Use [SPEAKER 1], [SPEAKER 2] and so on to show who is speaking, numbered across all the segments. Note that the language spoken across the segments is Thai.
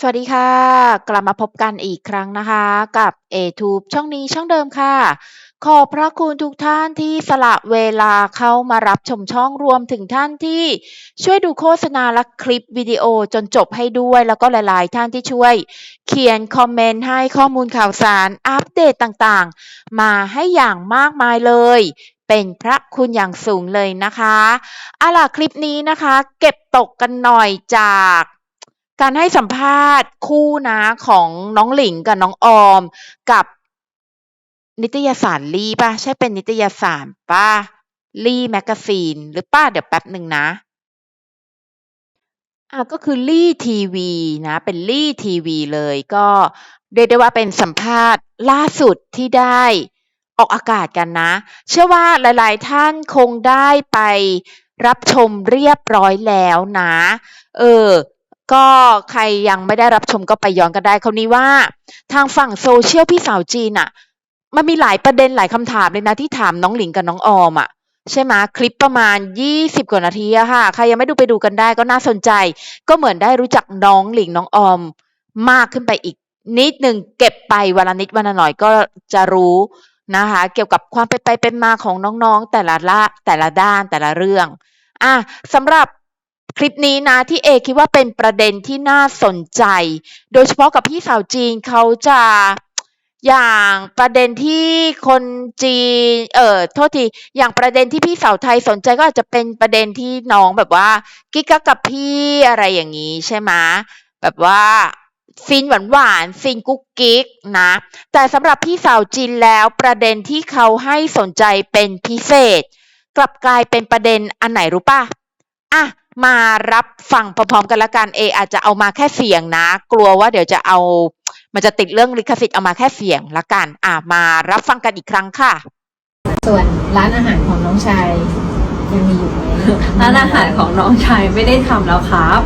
[SPEAKER 1] สวัสดีค่ะ กลับมาพบกันอีกครั้งนะคะ กับ A-Tube ช่องนี้ช่องเดิมค่ะ ขอบพระคุณทุกท่านที่สละเวลาเข้ามารับชมช่องรวมถึงท่านที่ช่วยดูโฆษณาและคลิปวิดีโอจนจบให้ด้วยแล้วก็หลาย ๆ ท่านที่ช่วย เขียนคอมเมนต์ให้ข้อมูลข่าวสารอัปเดตต่างๆ มาให้อย่างมากมายเลยเป็นพระคุณอย่างสูงเลยนะคะอาล่ะคลิปนี้นะคะ เก็บตกกันหน่อยจาก การให้สัมภาษณ์คู่นะของน้องหลิงกับน้องออมกับนิตยสารลี่ป่ะ ใช่เป็นนิตยสารป่ะลี่แมกาซีนหรือปล่าเดี๋ยวแป๊บหนึ่งนะอาก็คือลี่ทีวีนะ เป็นลี่ทีวีเลยก็เรียกได้ว่าเป็นสัมภาษณ์ล่าสุดที่ได้ออกอากาศกันนะ เชื่อว่าหลาย ๆ ท่านคงได้ไปรับชมเรียบร้อยแล้วนะ เออ ก็ใครยังไม่ได้รับชมก็ไปย้อนกันได้คราวนี้ว่า ทางฝั่ง social พี่สาวจีนน่ะมันมีหลายประเด็นหลายคำถามเลยนะที่ถามน้องหลิงกับน้องออมอะใช่ไหมคลิปประมาณ 20 กว่านาทีอะค่ะ ใครยังไม่ดูไปดูกันได้ก็น่าสนใจ ก็เหมือนได้รู้จักน้องหลิงน้องออมมากขึ้นไปอีกนิดหนึ่งเก็บไปวันละนิดวันละหน่อยก็จะรู้นะคะ เกี่ยวกับความเป็นไปเป็นมาของน้องๆ แต่ละละแต่ละด้านแต่ละเรื่องอาสำหรับ คลิปนี้นะที่เอคิดว่าเป็นประเด็นที่น่าสนใจ โดยเฉพาะกับพี่สาวจีนเขาจะอย่างประเด็นที่คนจีน เอ่อ โทษที อย่างประเด็นที่พี่สาวไทยสนใจก็อาจจะเป็นประเด็นที่น้องแบบว่า กิ๊กกับพี่อะไรอย่างงี้ใช่ไหมแบบว่าซีนหวานๆซีนกุ๊กกิ๊กนะ แต่สำหรับพี่สาวจีนแล้วประเด็นที่เขาให้สนใจเป็นพิเศษ กลับกลายเป็นประเด็นอันไหนรู้เปล่า?อะ มารับฟังพร้อมๆกันแล้วกันเอ อาจจะเอามาแค่เสียงนะ กลัวว่าเดี๋ยวจะเอา มันจะติดเรื่องลิขสิทธิ์เอามาแค่เสียงแล้วกันอามารับฟังกันอีกครั้งค่ะ
[SPEAKER 2] ส่วนร้านอาหารของน้องชายยังมีอยู่ไหม?
[SPEAKER 3] ร้านอาหารของน้องชายไม่ได้ทำแล้วครับ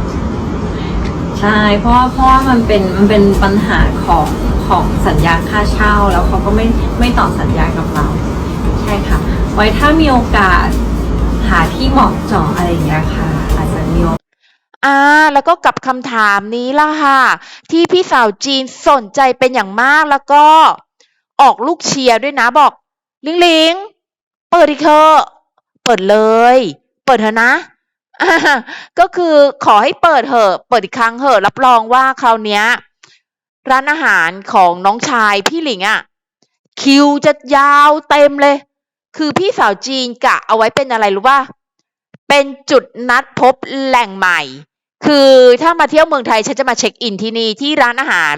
[SPEAKER 3] ใช่เพราะว่าเพราะว่ามันเป็นมันเป็นปัญหาของของสัญญาค่าเช่าแล้วเขาก็ไม่ไม่ต่อสัญญากับเรา ใช่ค่ะ ไว้ถ้ามีโอกาสหาที่เหมาะเจาะอะไรอย่างเงี้ยค่ะอาจจะมีโอ
[SPEAKER 1] อาแล้วก็กับคำถามนี้ล่ะค่ะ ที่พี่สาวจีนสนใจเป็นอย่างมากแล้วก็ออกลูกเชียร์ด้วยนะบอก"หลิงเปิดอีกเถอะเปิดเลย เปิดเถอะนะ"ก็คือขอให้เปิดเถอะเปิดอีกครั้งเถอะรับรองว่าคราวเนี้ยร้านอาหารของน้องชายพี่หลิงอะคิวจะยาวเต็มเลย คือพี่สาวจีนกะเอาไว้เป็นอะไรรู้เปล่า?เป็นจุดนัดพบแหล่งใหม่ คือถ้ามาเที่ยวเมืองไทยฉันจะมาเช็กอินที่นี่ที่ร้านอาหาร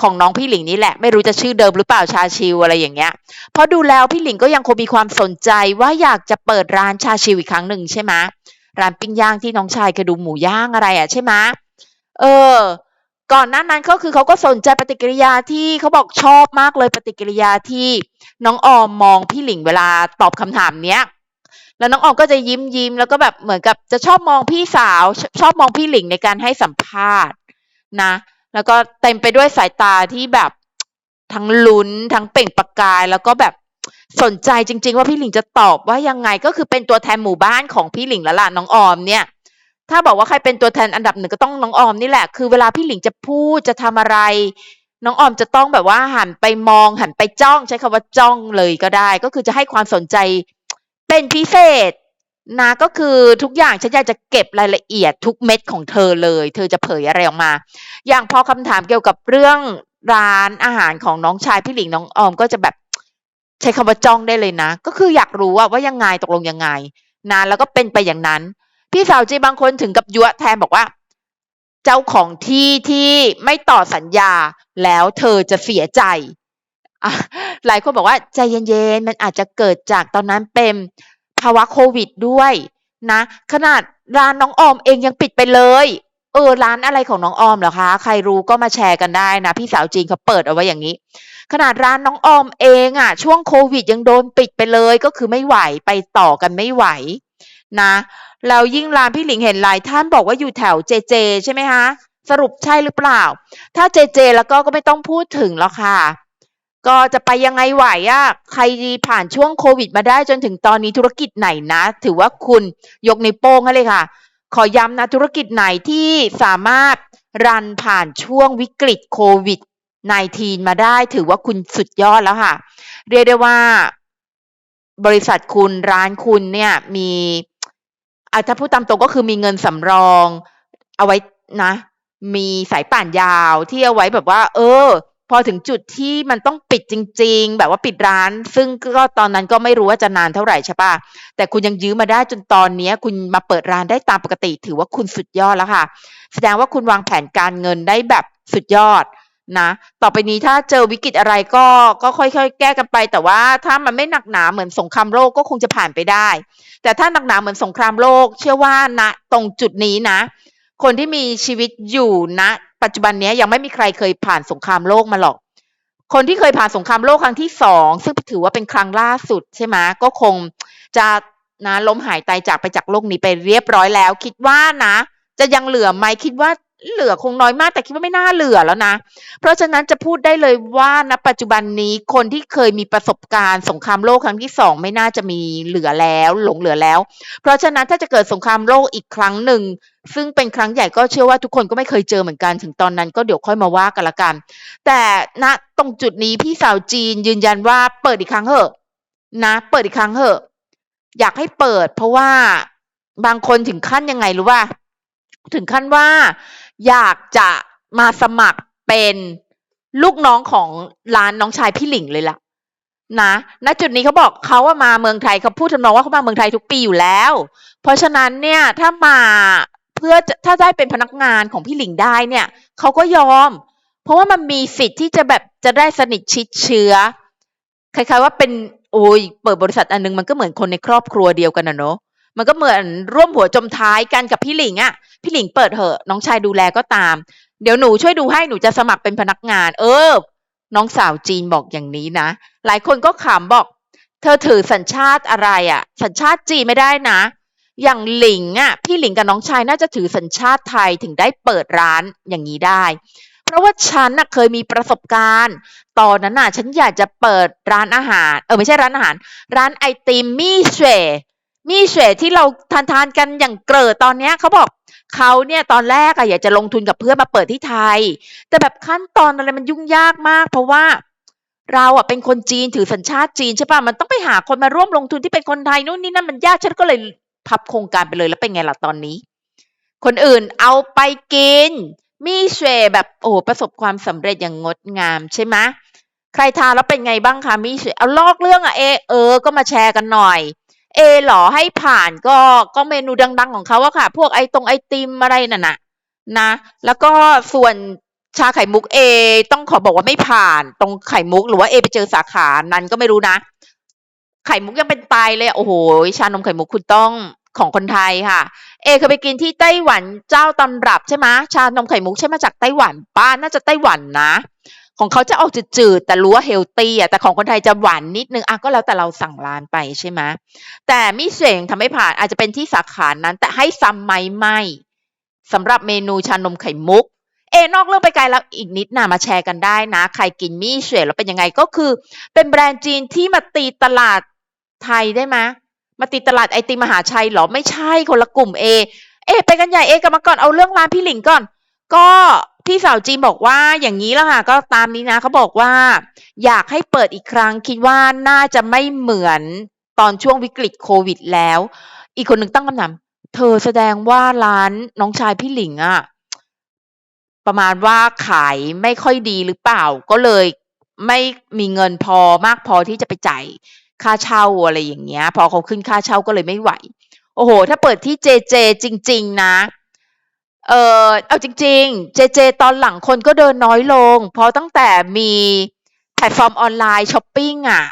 [SPEAKER 1] ของน้องพี่หลิงนี่แหละ ไม่รู้จะชื่อเดิมหรือเปล่าชาชิลอะไรอย่างเงี้ยเพราะดูแล้วพี่หลิงก็ยังคงมีความสนใจว่าอยากจะเปิดร้านชาชิลอีกครั้งหนึ่งใช่ไหมร้านปิ้งย่างที่น้องชายเคยดูหมูย่างอะไรอะใช่ไหมเออ ก่อนหน้านั้นก็คือเขาก็สนใจปฏิกิริยาที่เขาบอกชอบมากเลยปฏิกิริยาที่น้องออมมองพี่หลิงเวลาตอบคำถามเนี้ย แล้วน้องออมก็จะยิ้มๆแล้วก็แบบเหมือนกับจะชอบมองพี่สาวชชอบมองพี่หลิงในการให้สัมภาษณ์นะ แล้วก็เต็มไปด้วยสายตาที่แบบทั้งลุ้นทั้งเปล่งประกาย แล้วก็แบบสนใจจริง ๆ ว่าพี่หลิงจะตอบว่ายังไงก็คือเป็นตัวแทนหมู่บ้านของพี่หลิงแล้วล่ะน้องออมเนี่ย ถ้าบอกว่าใครเป็นตัวแทนอันดับ1ก็ต้องน้องออมนี่แหละ คือเวลาพี่หลิงจะพูดจะทำอะไร น้องออมจะต้องแบบว่าหันไปมองหันไปจ้องใช้คำว่าจ้องเลยก็ได้ ก็คือจะให้ความสนใจ เป็นพิเศษนะก็คือทุกอย่างฉันอยากจะเก็บรายละเอียดทุกเม็ดของเธอเลย เธอจะเผยอะไรออกมา อย่างพอคำถามเกี่ยวกับเรื่องร้านอาหารของน้องชายพี่หลิงน้องออมก็จะแบบใช้คำว่าจ้องได้เลยนะ ก็คืออยากรู้อะว่ายังไงตกลงยังไงนะแล้วก็เป็นไปอย่างนั้น พี่สาวจีบางคนถึงกับยั่วแทนบอกว่า"เจ้าของที่ที่ไม่ต่อสัญญาแล้วเธอจะเสียใจ" หลายคนบอกว่า"ใจเย็นๆ มันอาจจะเกิดจากตอนนั้นเป็นภาวะโควิดด้วยนะ ขนาดร้านน้องออมเองยังปิดไปเลย"เออร้านอะไรของน้องออมเหรอคะ?ใครรู้ก็มาแชร์กันได้นะ พี่สาวจีนเขาเปิดเอาไว้อย่างงี้ ขนาดร้านน้องออมเองอะช่วงโควิดยังโดนปิดไปเลย ก็คือไม่ไหวไปต่อกันไม่ไหวนะแล้วยิ่งร้านพี่หลิงเห็นหลายท่านบอกว่าอยู่แถวเจเจ ใช่ไหมคะสรุปใช่หรือเปล่า?ถ้าเจเจแล้วก็ก็ไม่ต้องพูดถึงหรอกค่ะ ก็จะไปยังไงไหวอะใครผ่านช่วงโควิดมาได้จนถึงตอนนี้ธุรกิจไหนนะ ถือว่าคุณยกในโป้งให้เลยค่ะ ขอย้ำนะธุรกิจไหนที่สามารถรันผ่านช่วงวิกฤตโควิด -19 มาได้ถือว่าคุณสุดยอดแล้วค่ะ เรียกได้ว่าบริษัทคุณร้านคุณเนี่ยมีอาถ้าพูดตามตรงก็คือมีเงินสำรอง เอาไว้นะ มีสายป่านยาวที่เอาไว้แบบว่า เออ พอถึงจุดที่มันต้องปิดจริง ๆ แบบว่าปิดร้าน ซึ่งก็ตอนนั้นก็ไม่รู้ว่าจะนานเท่าไหร่ใช่ปะแต่คุณยังยื้อมาได้จนตอนนี้คุณมาเปิดร้านได้ตามปกติ ถือว่าคุณสุดยอดแล้วค่ะ แสดงว่าคุณวางแผนการเงินได้แบบสุดยอดนะ ต่อไปนี้ถ้าเจอวิกฤตอะไรก็ก็ค่อยๆ แก้กันไป แต่ว่าถ้ามันไม่หนักหนาเหมือนสงครามโลกก็คงจะผ่านไปได้ แต่ถ้าหนักหนาเหมือนสงครามโลก เชื่อว่าณตรงจุดนี้นะ คนที่มีชีวิตอยู่ณ ปัจจุบันนี้ยยังไม่มีใครเคยผ่านสงครามโลกมาหรอก คนที่เคยผ่านสงครามโลกครั้งที่สองซึ่งถือว่าเป็นครั้งล่าสุดใช่ไหมก็คงจะนะล้มหายตายจากไปจากโลกนี้ไปเรียบร้อยแล้ว คิดว่านะ จะยังเหลือไหมคิดว่า เหลือคงน้อยมากแต่คิดว่าไม่น่าเหลือแล้วนะ เพราะฉะนั้นจะพูดได้เลยว่าณปัจจุบันนี้คนที่เคยมีประสบการณ์สงครามโลกครั้งที่สองไม่น่าจะมีเหลือแล้วหลงเหลือแล้ว เพราะฉะนั้นถ้าจะเกิดสงครามโลกอีกครั้งหนึ่ง ซึ่งเป็นครั้งใหญ่ก็เชื่อว่าทุกคนก็ไม่เคยเจอเหมือนกันถึงตอนนั้นก็เดี๋ยวค่อยมาว่ากันละกัน แต่ณตรงจุดนี้พี่สาวจีนยืนยันว่าเปิดอีกครั้งเถอะนะ เปิดอีกครั้งเถอะอยากให้เปิด เพราะว่าบางคนถึงขั้นยังไงรู้ว่าถึงขั้นว่า อยากจะมาสมัครเป็นลูกน้องของร้านน้องชายพี่หลิงเลยล่ะ นะณจุดนี้เขาบอกเขาว่ามาเมืองไทยเขาพูดทำนองว่าเขามาเมืองไทยทุกปีอยู่แล้ว เพราะฉะนั้นเนี่ยถ้ามาเพื่อถ้าได้เป็นพนักงานของพี่หลิงได้เนี่ยเขาก็ยอม เพราะว่ามันมีสิทธิ์ที่จะแบบจะได้สนิทชิดเชื้อคล้ายๆว่าเป็นโอ้ยเปิดบริษัทอันนึงมันก็เหมือนคนในครอบครัวเดียวกันนะเนาะ มันก็เหมือนร่วมหัวจมท้ายกันกับพี่หลิงอะ่ะ พี่หลิงเปิดเหอะน้องชายดูแลก็ตาม เดี๋ยวหนูช่วยดูให้หนูจะสมัครเป็นพนักงาน เออ น้องสาวจีนบอกอย่างนี้นะ หลายคนก็ขำบอก เธอถือสัญชาติอะไรอะ่ะ สัญชาติจีนไม่ได้นะ อย่างหลิงอะ พี่หลิงกับน้องชายน่าจะถือสัญชาติไทยถึงได้เปิดร้านอย่างนี้ได้เพราะว่าฉันน่ะเคยมีประสบการณ์ ตอนนั้นน่ะ ฉันอยากจะเปิดร้านอาหาร เออไม่ใช่ร้านอาหาร ร้านไอติมมี่เฉว มี่เฉวที่เราทานทานกันอย่างเกลิดตอนเนี้ยเขาบอกเขาเนี่ยตอนแรกอะอยากจะลงทุนกับเพื่อนมาเปิดที่ไทย แต่แบบขั้นตอนอะไรมันยุ่งยากมาก เพราะว่าเราอะเป็นคนจีนถือสัญชาติจีนใช่ปะมันต้องไปหาคนมาร่วมลงทุนที่เป็นคนไทยนู่นนี่นั่นมันยากฉันก็เลยพับโครงการไปเลยแล้วเป็นไงล่ะตอนนี้ คนอื่นเอาไปกิน มีเชแบบโอ้โหประสบความสำเร็จอย่างงดงามใช่ไหมใครทานแล้วเป็นไงบ้างคะมีเชเอาลอกเรื่องอะเอเออ ก็มาแชร์กันหน่อย เอหรอให้ผ่านก็ก็เมนูดัง ๆ ของเขาอะค่ะ พวกไอตรงไอติมอะไรนั่นน่ะนะ แล้วก็ส่วนชาไข่มุกเอต้องขอบอกว่าไม่ผ่านตรงไข่มุกหรือว่าเอไปเจอสาขานั้นก็ไม่รู้นะ ไข่มุกยังเป็นตายเลยโอ้โหชานมไข่มุกคุณต้องของคนไทยค่ะ เอเคยไปกินที่ไต้หวันเจ้าตำรับใช่ไหมชานมไข่มุกใช่มาจากไต้หวันป้าน่าจะไต้หวันนะ ของเขาจะออกจืดๆแต่รู้ว่าเฮลตี้อะแต่ของคนไทยจะหวานนิดนึงอะก็แล้วแต่เราสั่งร้านไปใช่ไหมแต่มิเสงทำไม่ผ่านอาจจะเป็นที่สาขานั้น แต่ให้ซ้ำไหมไม่สำหรับเมนูชานมไข่มุก เอนอกเรื่องไปไกลแล้วอีกนิดนะมาแชร์กันได้นะ ใครกินมี่เฉวยแล้วเป็นยังไงก็คือ เป็นแบรนด์จีนที่มาตีตลาดไทยได้ไหมมาตีตลาดไอติมมหาชัยเหรอไม่ใช่คนละกลุ่มเอเอไปกันใหญ่เอกลับมาก่อนเอาเรื่องร้านพี่หลิงก่อน ก็ พี่สาวจีนบอกว่าอย่างนี้แล้วค่ะก็ตามนี้นะเขาบอกว่า อยากให้เปิดอีกครั้งคิดว่าน่าจะไม่เหมือนตอนช่วงวิกฤตโควิดแล้ว อีกคนหนึ่งตั้งคำถามเธอแสดงว่าร้านน้องชายพี่หลิงอะประมาณว่าขายไม่ค่อยดีหรือเปล่า ก็เลยไม่มีเงินพอมากพอที่จะไปจ่ายค่าเช่าอะไรอย่างเงี้ย พอเขาขึ้นค่าเช่าก็เลยไม่ไหว โอ้โห ถ้าเปิดที่เจเจจริง ๆ นะ เออเอาจริง ๆ เจเจ ตอนหลังคนก็เดินน้อยลง เพราะตั้งแต่มีแพลตฟอร์มออนไลน์ช้อปปิ้งอะ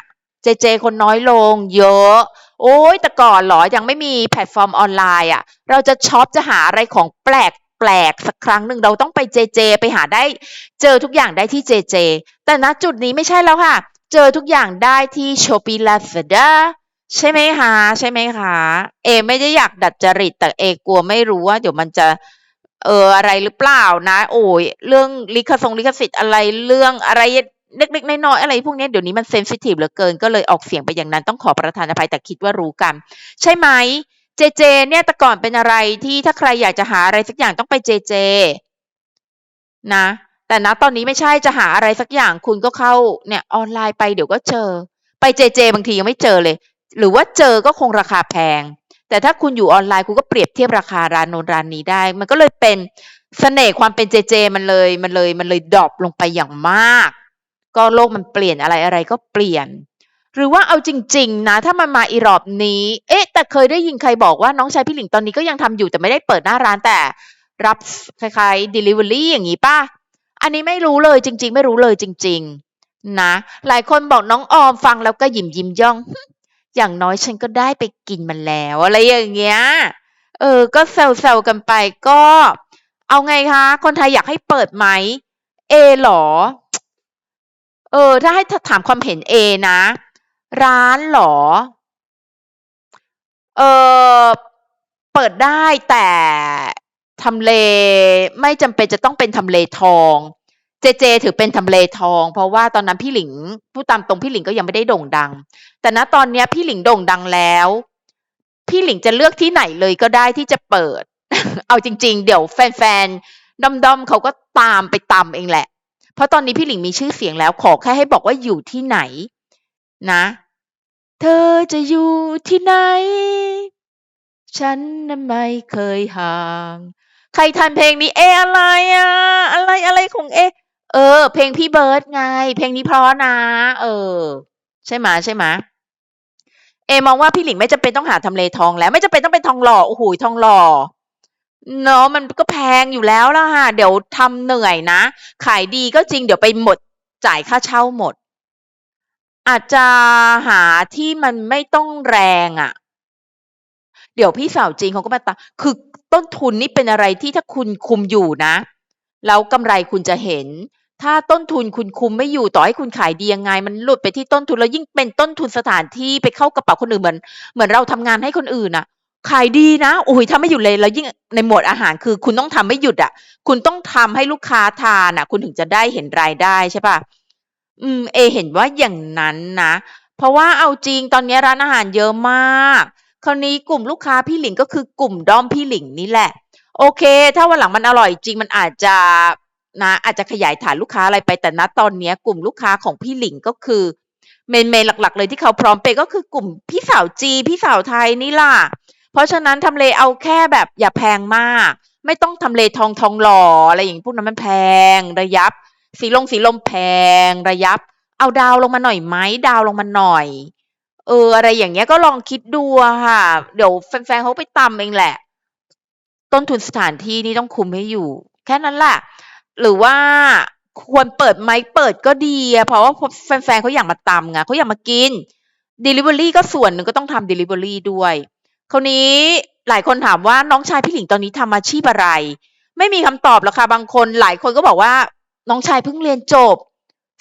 [SPEAKER 1] เจเจ คนน้อยลง เยอะ โอ้ยแต่ก่อนหรอยังไม่มีแพลตฟอร์มออนไลน์อะ เราจะช็อปจะหาอะไรของแปลกแปลกสักครั้งหนึ่งเราต้องไปเจเจ ไปหาได้ เจอทุกอย่างได้ที่เจเจ แต่ณจุดนี้ไม่ใช่แล้วค่ะ เจอทุกอย่างได้ที่ Shopee Lazada ใช่ไหมคะใช่ไหมคะ เอ ไม่ได้อยากดัดจริตแต่เอกลัวไม่รู้ว่าเดี๋ยวมันจะ เอออะไรหรือเปล่านะ โอ้ยเรื่องลิขสงลิขสิทธิ์อะไรเรื่องอะไรเล็กๆน้อยๆอะไรพวกนี้เดี๋ยวนี้มันเซนซิทีฟเหลือเกินก็เลยออกเสียงไปอย่างนั้นต้องขอประทานอภัยแต่คิดว่ารู้กัน ใช่ไหมเจเจ เนี่ยแต่ก่อนเป็นอะไรที่ถ้าใครอยากจะหาอะไรสักอย่างต้องไปเจเจ นะ แต่ณตอนนี้ไม่ใช่จะหาอะไรสักอย่างคุณก็เข้าเนี่ยออนไลน์ไปเดี๋ยวก็เจอ ไปเจเจบางทียังไม่เจอเลย หรือว่าเจอก็คงราคาแพง แต่ถ้าคุณอยู่ออนไลน์คุณก็เปรียบเทียบราคาร้านโน้นร้านนี้ได้ มันก็เลยเป็นเสน่ห์ความเป็นเจเจ มันเลยมันเลยมันเลยดรอปลงไปอย่างมาก ก็โลกมันเปลี่ยนอะไรอะไรก็เปลี่ยน หรือว่าเอาจริง ๆ นะ ถ้ามันมาอีรอบนี้ เอ๊ะ แต่เคยได้ยินใครบอกว่าน้องชายพี่หลิงตอนนี้ก็ยังทำอยู่แต่ไม่ได้เปิดหน้าร้านแต่ รับคล้ายๆ delivery อย่างนี้ป่ะ อันนี้ไม่รู้เลยจริง ๆ ไม่รู้เลยจริง ๆ นะ หลายคนบอกน้องออมฟังแล้วก็ยิ้มยิ้มย่อง อย่างน้อยฉันก็ได้ไปกินมันแล้วอะไรอย่างเงี้ย เออ ก็แซวๆกันไปก็ เอาไงคะ คนไทยอยากให้เปิดไหม เอหรอ เออ ถ้าให้ถามความเห็นเอนะ ร้านหรอ เออ เปิดได้แต่ทำเลไม่จำเป็นจะต้องเป็นทำเลทอง เจเจ ถือเป็นทำเลทอง เพราะว่าตอนนั้นพี่หลิงพูดตามตรงพี่หลิงก็ยังไม่ได้โด่งดัง แต่ณตอนนี้พี่หลิงโด่งดังแล้ว พี่หลิงจะเลือกที่ไหนเลยก็ได้ที่จะเปิด เอาจริง ๆ เดี๋ยวแฟนๆด้อมๆเขาก็ตามไปตามเองแหละ เพราะตอนนี้พี่หลิงมีชื่อเสียงแล้วขอแค่ให้บอกว่าอยู่ที่ไหน นะ เธอจะอยู่ที่ไหน ฉันนั้นไม่เคยห่างใครทันเพลงนี้เออะไรอะอะไรอะไรของเอ เออ เพลงพี่เบิร์ดไง เพลงนี้เพราะนะ เออ ใช่ไหมใช่ไหมเอมองว่าพี่หลิงไม่จำเป็นต้องหาทำเลทองแล้ว ไม่จำเป็นต้องเป็นทองหล่อโอ้โหทองหล่อเนาะมันก็แพงอยู่แล้วล่ะค่ะเดี๋ยวทำเหนื่อยนะ ขายดีก็จริงเดี๋ยวไปหมดจ่ายค่าเช่าหมด อาจจะหาที่มันไม่ต้องแรงอะ่ะ เดี๋ยวพี่สาวจีนเขาก็มาตาคือต้นทุนนี่เป็นอะไรที่ถ้าคุณคุมอยู่นะ แล้วกำไรคุณจะเห็น ถ้าต้นทุนคุณคุมไม่อยู่ต่อให้คุณขายดียังไง มันหลุดไปที่ต้นทุนแล้วยิ่งเป็นต้นทุนสถานที่ไปเข้ากระเป๋าคนอื่นเหมือนเหมือนเราทำงานให้คนอื่นน่ะขายดีนะโอ้ยถ้าไม่หยุดเลยแล้วยิ่งในหมวดอาหารคือ คุณต้องทำไม่หยุดอะคุณต้องทำให้ลูกค้าทานอะคุณถึงจะได้เห็นรายได้ใช่ป่ะอืม เอ เห็นว่าอย่างนั้นนะเพราะว่าเอาจริงตอนนี้ร้านอาหารเยอะมาก คราวนี้กลุ่มลูกค้าพี่หลิงก็คือกลุ่มด้อมพี่หลิงนี่แหละ โอเค ถ้าวันหลังมันอร่อยจริงมันอาจจะ นะอาจจะขยายฐานลูกค้าอะไรไปแต่ณตอนนี้กลุ่มลูกค้าของพี่หลิงก็คือเมนเมนหลัก ๆ เลยที่เขาพร้อมเปย์ก็คือกลุ่มพี่สาวจีพี่สาวไทยนี่ล่ะ เพราะฉะนั้นทำเลเอาแค่แบบอย่าแพงมาก ไม่ต้องทำเลทองทองหล่ออะไรอย่างพวกนั้นมันแพงระยับ สีลงสีลมแพงระยับ เอาดาวลงมาหน่อยไหมดาวลงมาหน่อย เออ อะไรอย่างเงี้ยก็ลองคิดดูค่ะ เดี๋ยวแฟนๆเขาไปตำเองแหละ ต้นทุนสถานที่นี่ต้องคุมให้อยู่ แค่นั้นแหละ หรือว่าควรเปิดไหมเปิดก็ดีอะเพราะว่าแฟนๆเขาอยากมาตำไงเขาอยากมากิน Delivery ก็ส่วนหนึ่งก็ต้องทำ Delivery ด้วย คราวนี้หลายคนถามว่าน้องชายพี่หลิงตอนนี้ทำอาชีพอะไร ไม่มีคำตอบหรอกค่ะบางคนหลายคนก็บอกว่าน้องชายเพิ่งเรียนจบ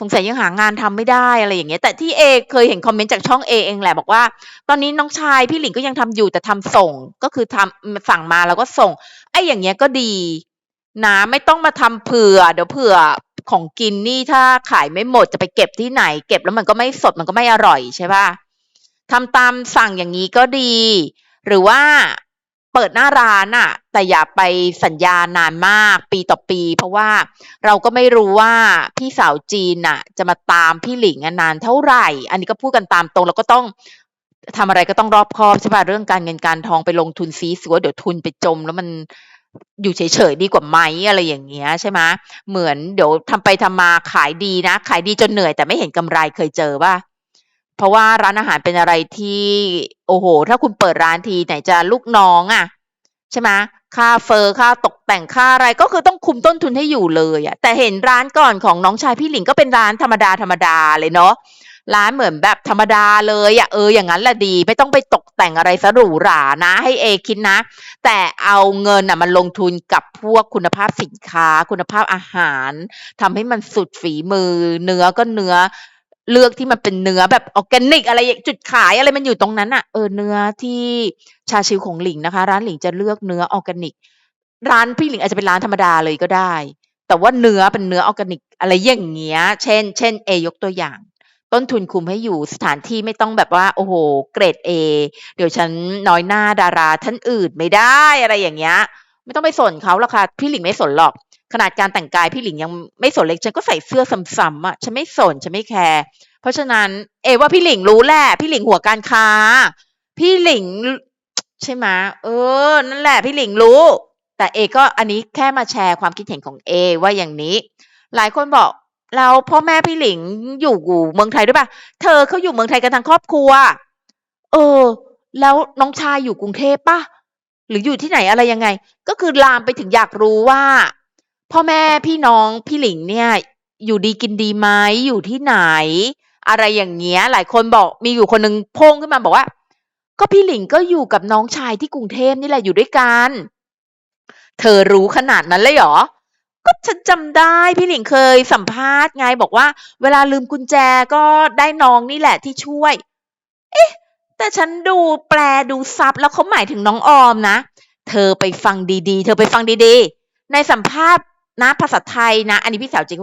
[SPEAKER 1] สงสัยยังหางานทำไม่ได้อะไรอย่างเงี้ย แต่ที่เอเคยเห็นคอมเมนต์จากช่องเอเองแหละบอกว่า ตอนนี้น้องชายพี่หลิงก็ยังทำอยู่แต่ทำส่งก็คือทำสั่งมาแล้วก็ส่งไอ้อย่างเงี้ยก็ดี นะไม่ต้องมาทำเผื่อ เดี๋ยวเผื่อของกินนี่ถ้าขายไม่หมดจะไปเก็บที่ไหน เก็บแล้วมันก็ไม่สดมันก็ไม่อร่อยใช่ป่ะทำตามสั่งอย่างนี้ก็ดี หรือว่าเปิดหน้าร้านอะแต่อย่าไปสัญญานานมากปีต่อปี เพราะว่าเราก็ไม่รู้ว่าพี่สาวจีนน่ะจะมาตามพี่หลิงนานเท่าไหร่ อันนี้ก็พูดกันตามตรงแล้วก็ต้องทำอะไรก็ต้องรอบคอบใช่ป่ะเรื่องการเงินการทองไปลงทุนซีสัวเดี๋ยวทุนไปจม แล้วมัน อยู่เฉยๆดีกว่าไหมอะไรอย่างเงี้ยใช่ไหมเหมือนเดี๋ยวทำไปทำมาขายดีนะ ขายดีจนเหนื่อยแต่ไม่เห็นกำไรเคยเจอป่ะเพราะว่าร้านอาหารเป็นอะไรที่ โอ้โห ถ้าคุณเปิดร้านทีไหนจะลูกน้องอะ่ะใช่ไหมค่าเฟอร์ค่าตกแต่งค่าอะไรก็คือต้องคุมต้นทุนให้อยู่เลยอะ่ะแต่เห็นร้านก่อนของน้องชายพี่หลิงก็เป็นร้านธรรมดาธรรมดาเลยเนาะ ร้านเหมือนแบบธรรมดาเลยอะ่ะเอออย่างนั้นแหละดี ไม่ต้องไปตกแต่งอะไรสรูหรานะ ให้เอคิดนะ แต่เอาเงินอะมันลงทุนกับพวกคุณภาพสินค้า คุณภาพอาหารทำให้มันสุดฝีมือ เนื้อก็เนื้อเลือกที่มันเป็นเนื้อแบบออร์แกนิก อะไรจุดขายอะไรมันอยู่ตรงนั้นอะเออเนื้อที่ชาชิวของหลิงนะคะ ร้านหลิงจะเลือกเนื้อออร์แกนิก ร้านพี่หลิงอาจจะเป็นร้านธรรมดาเลยก็ได้ แต่ว่าเนื้อเป็นเนื้อออร์แกนิก อะไรอย่างเงี้ย เช่น เช่นเอยกตัวอย่าง ต้นทุนคุมให้อยู่สถานที่ไม่ต้องแบบว่า โอ้โห เกรดเอเดี๋ยวฉันน้อยหน้าดาราท่านอื่นไม่ได้อะไรอย่างเงี้ย ไม่ต้องไปสนเขาหรอกค่ะพี่หลิงไม่สนหรอก ขนาดการแต่งกายพี่หลิงยังไม่สนเลยฉันก็ใส่เสื้อซ้ำๆอะฉันไม่สนฉันไม่แคร์เพราะฉะนั้น เอว่าพี่หลิงรู้แหละพี่หลิงหัวการค้า พี่หลิง ใช่ไหมเออ นั่นแหละ พี่หลิงรู้ แต่เอก็อันนี้แค่มาแชร์ความคิดเห็นของเอว่าอย่างนี้ หลายคนบอก เราพ่อแม่พี่หลิงอยู่เมืองไทยด้วยป่ะ เธอเขาอยู่เมืองไทยกันทั้งครอบครัว เออ แล้วน้องชายอยู่กรุงเทพป่ะ หรืออยู่ที่ไหนอะไรยังไง ก็คือลามไปถึงอยากรู้ว่า พ่อแม่พี่น้องพี่หลิงเนี่ย อยู่ดีกินดีไหมอยู่ที่ไหน อะไรอย่างเงี้ย หลายคนบอกมีอยู่คนหนึ่งพงขึ้นมาบอกว่า ก็พี่หลิงก็อยู่กับน้องชายที่กรุงเทพนี่แหละอยู่ด้วยกัน เธอรู้ขนาดนั้นเลยเหรอ ก็ฉันจำได้พี่หลิงเคยสัมภาษณ์ไงบอกว่า เวลาลืมกุญแจก็ได้น้องนี่แหละที่ช่วย เอ๊ะ แต่ฉันดูแปลดูซับแล้วเขาหมายถึงน้องออมนะ เธอไปฟังดีๆ เธอไปฟังดีๆ ในสัมภาษณ์นะภาษาไทยนะ อันนี้พี่สาวจริง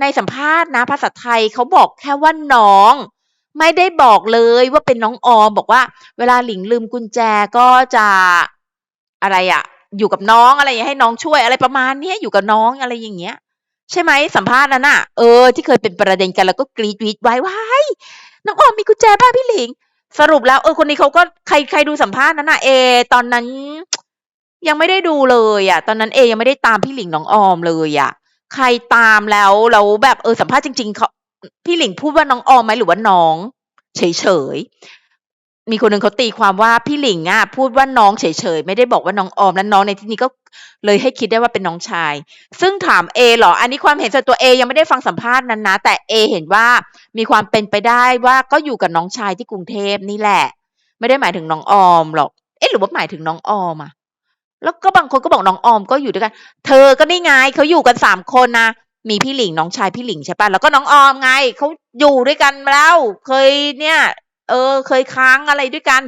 [SPEAKER 1] ในสัมภาษณ์นะ ภาษาไทยเขาบอกแค่ว่าน้อง ไม่ได้บอกเลยว่าเป็นน้องออมบอกว่า เวลาหลิงลืมกุญแจก็จะอะไรอะ อยู่กับน้องอะไรอย่างนี้ให้น้องช่วยอะไรประมาณเนี้ยอยู่กับน้องอะไรอย่างเงี้ย ใช่ไหมสัมภาษณ์นั้นน่ะเออที่เคยเป็นประเด็นกันแล้วก็กรีดวีดไว้ว้ายน้องออมมีกุญแจป่ะพี่หลิง สรุปแล้ว เออคนนี้เขาก็ใครใครดูสัมภาษณ์นั้นน่ะเอ ตอนนั้น ยังไม่ได้ดูเลยอะตอนนั้นเอยังไม่ได้ตามพี่หลิงน้องออมเลยอะใครตามแล้วแล้วแบบเออสัมภาษณ์จริงๆเขาพี่หลิงพูดว่าน้องออมไหมหรือว่าน้อง เฉยๆ มีคนหนึ่งเขาตีความว่าพี่หลิงอะพูดว่าน้องเฉยๆไม่ได้บอกว่าน้องออมและน้องในที่นี้ก็เลยให้คิดได้ว่าเป็นน้องชาย ซึ่งถามเอเหรอ อันนี้ความเห็นส่วนตัวเอยังไม่ได้ฟังสัมภาษณ์นั้นนะ แต่เอเห็นว่ามีความเป็นไปได้ว่าก็อยู่กับน้องชายที่กรุงเทพนี่แหละ ไม่ได้หมายถึงน้องออมหรอก เอ๊ะหรือว่าหมายถึงน้องออมอะ แล้วก็บางคนก็บอกน้องออมก็อยู่ด้วยกัน เธอก็นี่ไงเขาอยู่กันสามคนนะมีพี่หลิงน้องชายพี่หลิงใช่ปะแล้วก็น้องออมไงเขาอยู่ด้วยกันมาแล้ว เคยเนี่ย เออ เคยค้างอะไรด้วยกัน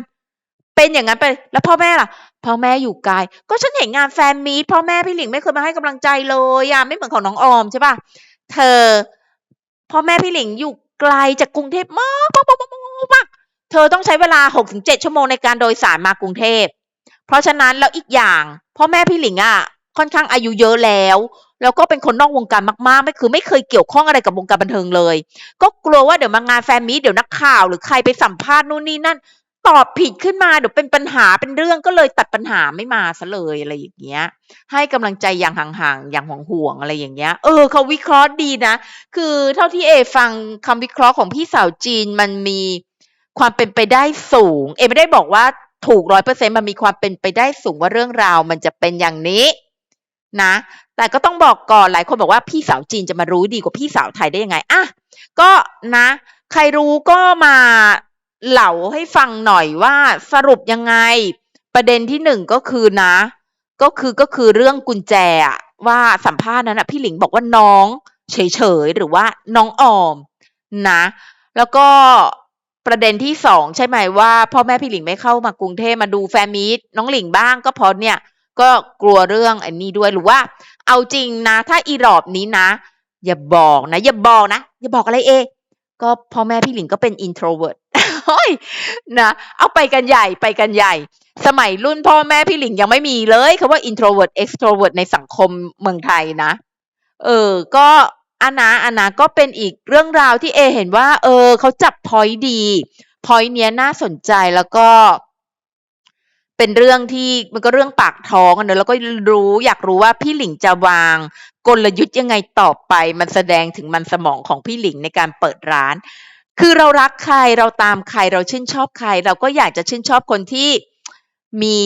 [SPEAKER 1] เป็นอย่างนั้นไป แล้วพ่อแม่ล่ะ พ่อแม่อยู่ไกล ก็ฉันเห็นงานแฟนมีตพ่อแม่พี่หลิงไม่เคยมาให้กำลังใจเลยอะไม่เหมือนของน้องออมใช่ปะเธอ พ่อแม่พี่หลิงอยู่ไกลจากกรุงเทพมากมากมากมากมากเธอต้องใช้เวลาหกถึงเจ็ดชั่วโมงในการโดยสารมากรุงเทพ เพราะฉะนั้นแล้วอีกอย่าง พ่อแม่พี่หลิงอะค่อนข้างอายุเยอะแล้ว แล้วก็เป็นคนนอกวงการมากๆ ไม่คือไม่เคยเกี่ยวข้องอะไรกับวงการบันเทิงเลย ก็กลัวว่าเดี๋ยวมางานแฟนมีเดี๋ยวนักข่าวหรือใครไปสัมภาษณ์นู่นนี่นั่น ตอบผิดขึ้นมาเดี๋ยวเป็นปัญหาเป็นเรื่องก็เลยตัดปัญหาไม่มาซะเลยอะไรอย่างเงี้ย ให้กำลังใจอย่างห่างๆอย่างห่วงๆอะไรอย่างเงี้ย เออเขาวิเคราะห์ดีนะ คือเท่าที่เอฟังคำวิเคราะห์ของพี่สาวจีนมันมีความเป็นไปได้สูง เอไม่ได้บอกว่าถูกร้อยเปอร์เซ็นมันมีความเป็นไปได้สูงว่าเรื่องราวมันจะเป็นอย่างนี้ นะ แต่ก็ต้องบอกก่อนหลายคนบอกว่าพี่สาวจีนจะมารู้ดีกว่าพี่สาวไทยได้ยังไงอะก็นะ ใครรู้ก็มาเหล่าให้ฟังหน่อยว่าสรุปยังไง ประเด็นที่หนึ่งก็คือนะ ก็คือก็คือเรื่องกุญแจอะว่าสัมภาษณ์นั้นนะพี่หลิงบอกว่าน้องเฉยๆหรือว่าน้องออมนะ แล้วก็ประเด็นที่สองใช่ไหมว่าพ่อแม่พี่หลิงไม่เข้ามากรุงเทพมาดูแฟนมีตน้องหลิงบ้างก็เพราะเนี่ย ก็กลัวเรื่องอันนี้ด้วยหรือว่า เอาจริงนะ ถ้าอีรอบนี้นะ อย่าบอกนะ อย่าบอกนะ อย่าบอกอะไรเอ ก็พ่อแม่พี่หลิงก็เป็น introvert เฮ้ยนะเอาไปกันใหญ่ไปกันใหญ่ สมัยรุ่นพ่อแม่พี่หลิงยังไม่มีเลยคำว่า introvert extrovert ในสังคมเมืองไทยนะ เออ ก็อานาอานาก็เป็นอีกเรื่องราวที่เอเห็นว่า เออเขาจับพอยดีพอยเนี้ยน่าสนใจแล้วก็ เป็นเรื่องที่มันก็เรื่องปากท้องอะเนอะแล้วก็รู้อยากรู้ว่าพี่หลิงจะวางกลยุทธ์ยังไงต่อไป มันแสดงถึงมันสมองของพี่หลิงในการเปิดร้าน คือเรารักใครเราตามใครเราชื่นชอบใคร เราก็อยากจะชื่นชอบคนที่มี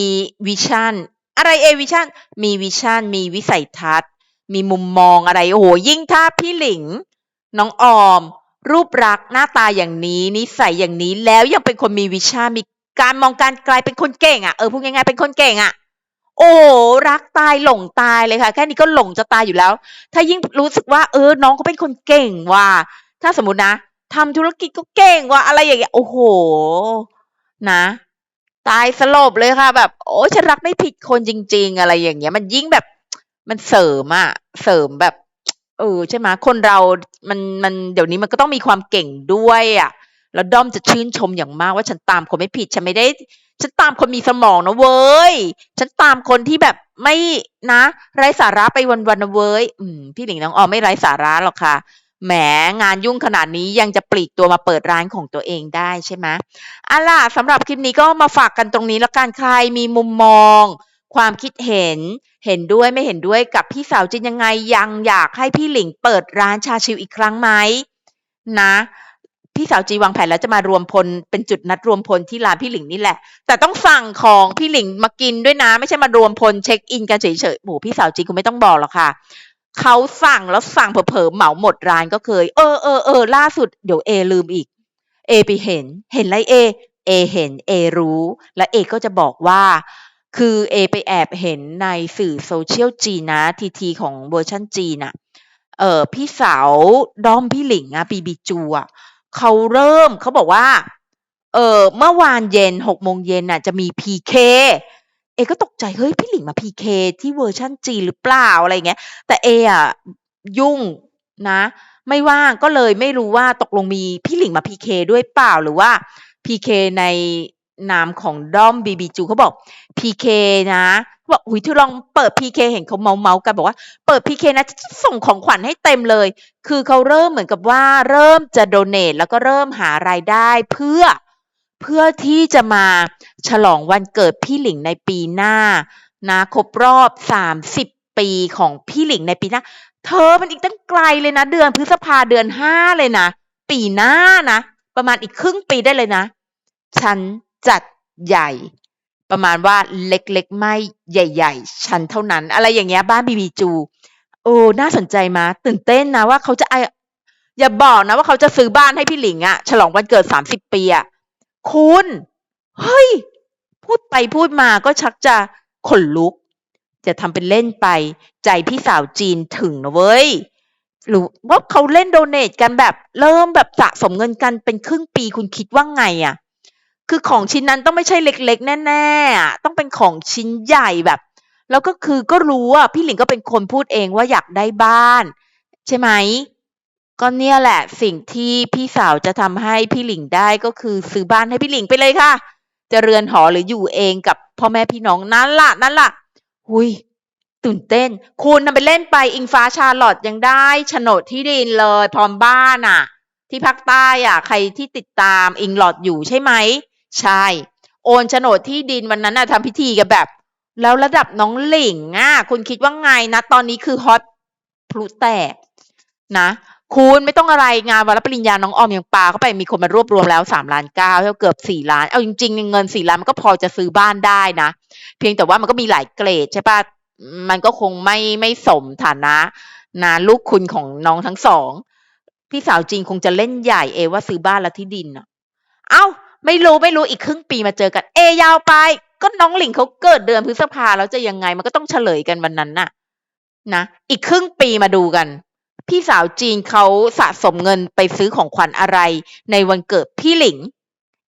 [SPEAKER 1] วิชั่นอะไรเอวิชั่นมีวิชั่นมีวิสัยทัศน์ มีมุมมองอะไรโอ้โหยิ่งถ้าพี่หลิง น้องออม รูปรักษณ์หน้าตาอย่างนี้นิสัยอย่างนี้แล้วยังเป็นคนมีวิชั่นมี การมองการกลายเป็นคนเก่งอะเออพูดง่ายๆเป็นคนเก่งอะ โอ้รักตายหลงตายเลยค่ะ แค่นี้ก็หลงจะตายอยู่แล้ว ถ้ายิ่งรู้สึกว่า เออ น้องเขาเป็นคนเก่งว่ะถ้าสมมตินะทำธุรกิจก็เก่งว่ะอะไรอย่างเงี้ยโอ้โห นะ ตายสลบเลยค่ะ แบบ โอ้ฉันรักไม่ผิดคนจริง ๆ อะไรอย่างเงี้ย มันยิ่งแบบ มันเสริมอะเสริมแบบเออใช่ไหมคนเรา มันมันเดี๋ยวนี้มันก็ต้องมีความเก่งด้วยอะ แล้วด้อมจะชื่นชมอย่างมากว่าฉันตามคนไม่ผิด ฉันไม่ได้ ฉันตามคนมีสมองนะเว้ย ฉันตามคนที่แบบไม่นะ ไร้สาระไปวันๆนะเว้ย อืมพี่หลิงน้องออไม่ไร้สาระหรอกค่ะแหมงานยุ่งขนาดนี้ยังจะปลีกตัวมาเปิดร้านของตัวเองได้ใช่ไหมอะล่ะสำหรับคลิปนี้ก็มาฝากกันตรงนี้แล้วกันใครมีมุมมอง ความคิดเห็น เห็นด้วยไม่เห็นด้วยกับพี่สาวจินยังไงยังอยากให้พี่หลิงเปิดร้านชาชิวอีกครั้งไหมนะ พี่สาวจีวางแผนแล้วจะมารวมพลเป็นจุดนัดรวมพลที่ร้านพี่หลิงนี่แหละ แต่ต้องสั่งของพี่หลิงมากินด้วยนะ ไม่ใช่มารวมพลเช็คอินกันเฉยๆโอ้โหพี่สาวจีคงไม่ต้องบอกหรอกค่ะเขาสั่งแล้วสั่งเผลอๆเหมาหมดร้านก็เคย เออเออเออล่าสุดเดี๋ยวเอลืมอีกเอไปเห็น เห็นไรเอเอเห็นเอรู้ และเอก็จะบอกว่าคือเอไปแอบเห็นในสื่อโซเชียลจีนนะทีทีของเวอร์ชันจีนอะเออพี่สาวด้อมพี่หลิงอะบีบีจูอะ เขาเริ่มเขาบอกว่า เออเมื่อวานเย็นหกโมงเย็นน่ะจะมีพีเคเอก็ตกใจเฮ้ยพี่หลิงมาพีเคที่เวอร์ชันจีหรือเปล่าอะไรเงี้ย แต่เออะยุ่งนะ ไม่ว่างก็เลยไม่รู้ว่าตกลงมีพี่หลิงมาพีเคด้วยเปล่าหรือว่าพีเคในนามของด้อมบีบีจูเขาบอกพีเคนะ บอกอุ้ยเธอลองเปิดพีเคเห็นเขาเมาเมากันบอกว่าเปิดพีเคนะส่งของขวัญให้เต็มเลย คือเขาเริ่มเหมือนกับว่าเริ่มจะโดเน a แล้วก็เริ่มหารายได้เพื่อเพื่อที่จะมาฉลองวันเกิดพี่หลิงในปีหน้านะครบรอบสามสิบปีของพี่หลิงในปีหน้า เธอมันอีกตั้งไกลเลยนะ เดือนพฤษภาเดือนห้าเลยนะ ปีหน้านะ ประมาณอีกครึ่งปีได้เลยนะ ฉันจัดใหญ่ ประมาณว่าเล็กๆ ไม่ใหญ่ๆฉันเท่านั้น อะไรอย่างเงี้ยบ้านบีบีจู โอ้น่าสนใจมาตื่นเต้นนะว่าเขาจะไออย่าบอกนะว่าเขาจะซื้อบ้านให้พี่หลิงอะฉลองวันเกิดสามสิบปีอะคุณเฮ้ย พูดไปพูดมาก็ชักจะขนลุก จะทำเป็นเล่นไป ใจพี่สาวจีนถึงนะเว้ยหรือว่าเขาเล่นโดเน a กันแบบเริ่มแบบสะสมเงินกันเป็นครึ่งปีคุณคิดว่าไงอะ คือของชิ้นนั้นต้องไม่ใช่เล็ก ๆ แน่ๆต้องเป็นของชิ้นใหญ่แบบ แล้วก็คือก็รู้ว่าพี่หลิงก็เป็นคนพูดเองว่าอยากได้บ้าน ใช่ไหมก็เนี่ยแหละสิ่งที่พี่สาวจะทำให้พี่หลิงได้ก็คือซื้อบ้านให้พี่หลิงไปเลยค่ะจะเรือนหอหรืออยู่เองกับพ่อแม่พี่น้องนั่นละนั่นละหุยตื่นเต้น คุณทำไปเล่นไปอิงฟ้าชาลอตยังได้โฉนดที่ดินเลย พร้อมบ้านอะ ที่ภาคใต้อะ ใครที่ติดตามอิงหลอดอยู่ใช่ไหม ใช่ โอนโฉนดที่ดินวันนั้นน่ะทำพิธีกันแบบ แล้วระดับน้องหลิงอะคุณคิดว่าไงนะ ตอนนี้คือฮอตพลุแตกนะ คุณไม่ต้องอะไรงานวันรับปริญญาน้องออมยังปาเข้าไปมีคนมารวบรวมแล้วสามล้านเก้าเกือบสี่ล้าน เอาจริง ๆ เงินสี่ล้านมันก็พอจะซื้อบ้านได้นะ เพียงแต่ว่ามันก็มีหลายเกรดใช่ปะมันก็คงไม่ไม่สมฐานะนะลูกคุณของน้องทั้งสอง พี่สาวจริงคงจะเล่นใหญ่เอว่าซื้อบ้านและที่ดินอะเอ้า ไม่รู้ไม่รู้อีกครึ่งปีมาเจอกัน เอยาวไป ก็น้องหลิงเขาเกิดเดือนพฤษภาแล้วจะยังไงมันก็ต้องเฉลยกันวันนั้นน่ะ นะอีกครึ่งปีมาดูกัน พี่สาวจีนเขาสะสมเงินไปซื้อของขวัญอะไร ในวันเกิดพี่หลิง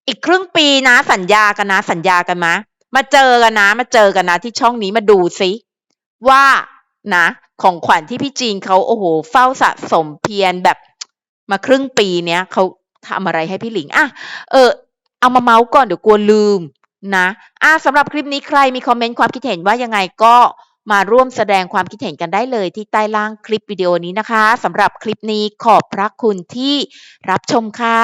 [SPEAKER 1] อีกครึ่งปีนะสัญญากันนะสัญญากันมะ มาเจอกันนะ มาเจอกันนะ ที่ช่องนี้มาดูซิว่านะ ของขวัญที่พี่จีนเขาโอ้โห เฝ้าสะสมเพียรแบบมาครึ่งปีเนี้ยเขาทำอะไรให้พี่หลิงอะเออ เอามาเมาส์ก่อนเดี๋ยวกลัวลืมนะอะสำหรับคลิปนี้ใครมีคอมเมนต์ความคิดเห็นว่ายังไงก็มาร่วมแสดงความคิดเห็นกันได้เลยที่ใต้ล่างคลิปวิดีโอนี้นะคะสำหรับคลิปนี้ขอบพระคุณที่รับชมค่ะ